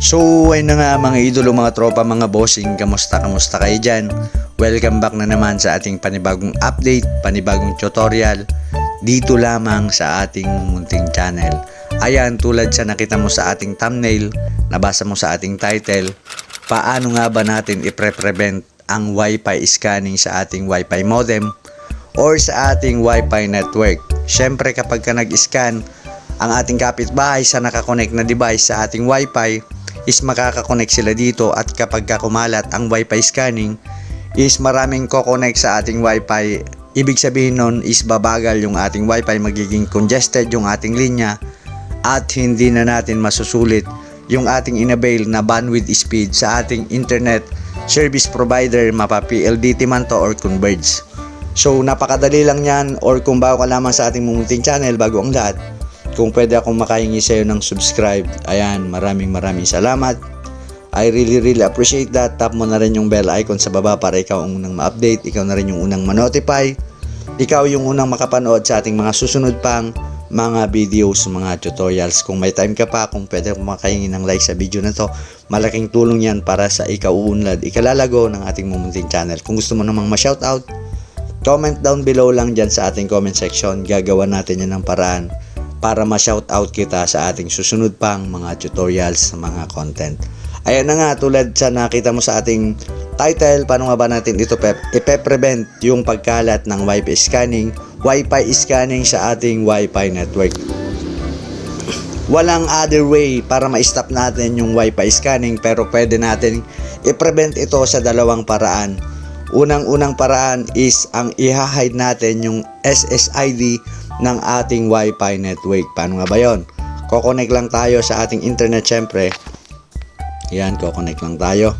So, ayun na nga mga idolo, mga tropa, mga bossing, kamusta, kamusta kayo dyan? Welcome back na naman sa ating panibagong update, panibagong tutorial, dito lamang sa ating munting channel. Ayan, tulad sa nakita mo sa ating thumbnail, nabasa mo sa ating title, paano nga ba natin ipre-prevent ang Wi-Fi scanning sa ating Wi-Fi modem or sa ating Wi-Fi network. Syempre kapag ka nag-scan ang ating kapitbahay sa nakakonect na device sa ating Wi-Fi is makakakonect sila dito at kapag ka kumalat ang Wi-Fi scanning is maraming kokonect sa ating Wi-Fi. Ibig sabihin nun is babagal yung ating Wi-Fi, magiging congested yung ating linya at hindi na natin masusulit yung ating inavail na bandwidth speed sa ating internet service provider mapa PLDT man to or Converge. So napakadali lang yan or kung bago ka lamang sa ating munting channel bago ang lahat kung pwede akong makahingi sa iyo ng subscribe ayan maraming maraming salamat I really really appreciate that tap mo na rin yung bell icon sa baba para ikaw ang unang ma-update ikaw na rin yung unang ma-notify ikaw yung unang makapanood sa ating mga susunod pang mga videos, mga tutorials. Kung may time ka pa, kung pwede kong makahingi ng like sa video na to, malaking tulong yan para sa ikauunlad, ikalalago ng ating mumunting channel. Kung gusto mo namang ma-shoutout, comment down below lang dyan sa ating comment section. Gagawa natin yan ng paraan para ma-shoutout kita sa ating susunod pang mga tutorials, mga content. Ayan na nga, tulad sa nakita mo sa ating title, paano nga ba natin ito pep, ipe-prevent yung pagkalat ng Wi-Fi scanning, Wi-Fi scanning sa ating Wi-Fi network. Walang other way para ma-stop natin yung Wi-Fi scanning pero pwede natin i-prevent ito sa dalawang paraan. Unang-unang paraan is ang i-hide natin yung SSID ng ating Wi-Fi network. Paano nga ba yon? Kokonek lang tayo sa ating internet syempre. Yan, kokonek lang tayo.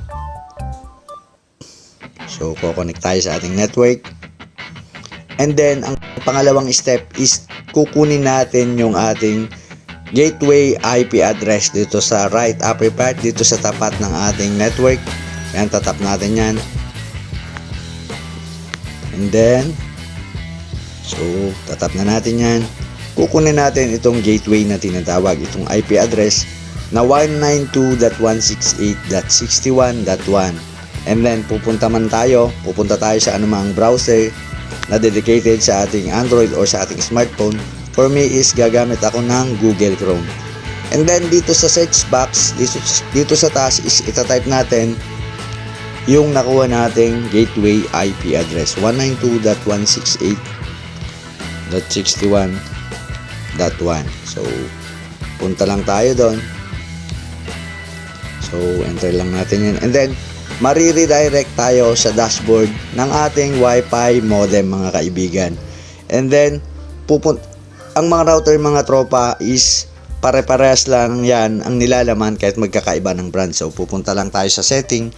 So, kokonek tayo sa ating network. And then, ang pangalawang step is kukunin natin yung ating gateway IP address dito sa right upper part, dito sa tapat ng ating network. Yan, tatap natin yan. And then, so, tatap na natin yan. Kukunin natin itong gateway na tinatawag, itong IP address na 192.168.61.1 and then pupunta man tayo pupunta tayo sa anumang browser na dedicated sa ating Android or sa ating smartphone. For me is gagamit ako ng Google Chrome. And then dito sa search box dito, dito sa taas is itatype natin yung nakuha nating gateway IP address 192.168.61.1 so punta lang tayo doon So, enter lang natin yan. And then, mariredirect tayo sa dashboard ng ating Wi-Fi modem mga kaibigan. And then, pupun ang mga router mga tropa is pare-parehas lang yan ang nilalaman kahit magkakaiba ng brand. So, pupunta lang tayo sa setting.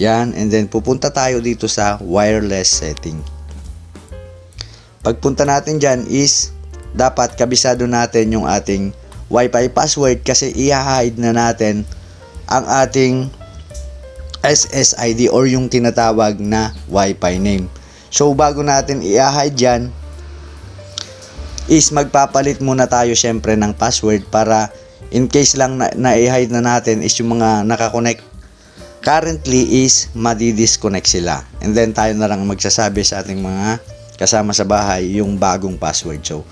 Yan. And then, pupunta tayo dito sa wireless setting. Pagpunta natin dyan is dapat kabisado natin yung ating Wi-Fi password kasi i-hide na natin ang ating SSID or yung tinatawag na Wi-Fi name. So bago natin i-hide yan is magpapalit muna tayo syempre ng password para in case lang na, na-hide na natin is yung mga nakakonect currently is madi-disconnect sila. And then tayo na lang magsasabi sa ating mga kasama sa bahay yung bagong password. So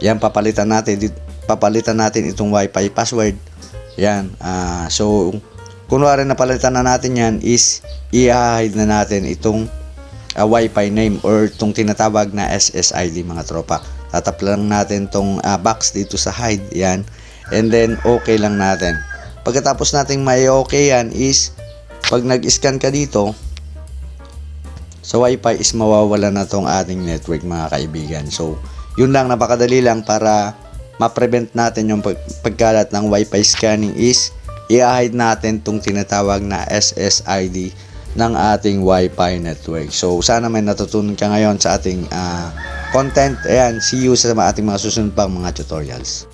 yan papalitan natin papalitan natin itong Wi-Fi password yan. ah so, kunwari na palitan na natin yan is i-hide na natin itong ah, Wi-Fi name or itong tinatawag na SSID mga tropa. Tatap lang natin tong ah, box dito sa hide. Yan. And then, okay lang natin. Pagkatapos nating may okay yan is pag nag-scan ka dito sa Wi-Fi is mawawala na tong ating network mga kaibigan. So, yun lang napakadali lang para ma-prevent natin yung pag- pagkalat ng Wi-Fi scanning is i-hide natin tong tinatawag na SSID ng ating Wi-Fi network. So, sana may natutunan ka ngayon sa ating ah, content. Ayan, see you sa ating mga susunod pang mga tutorials.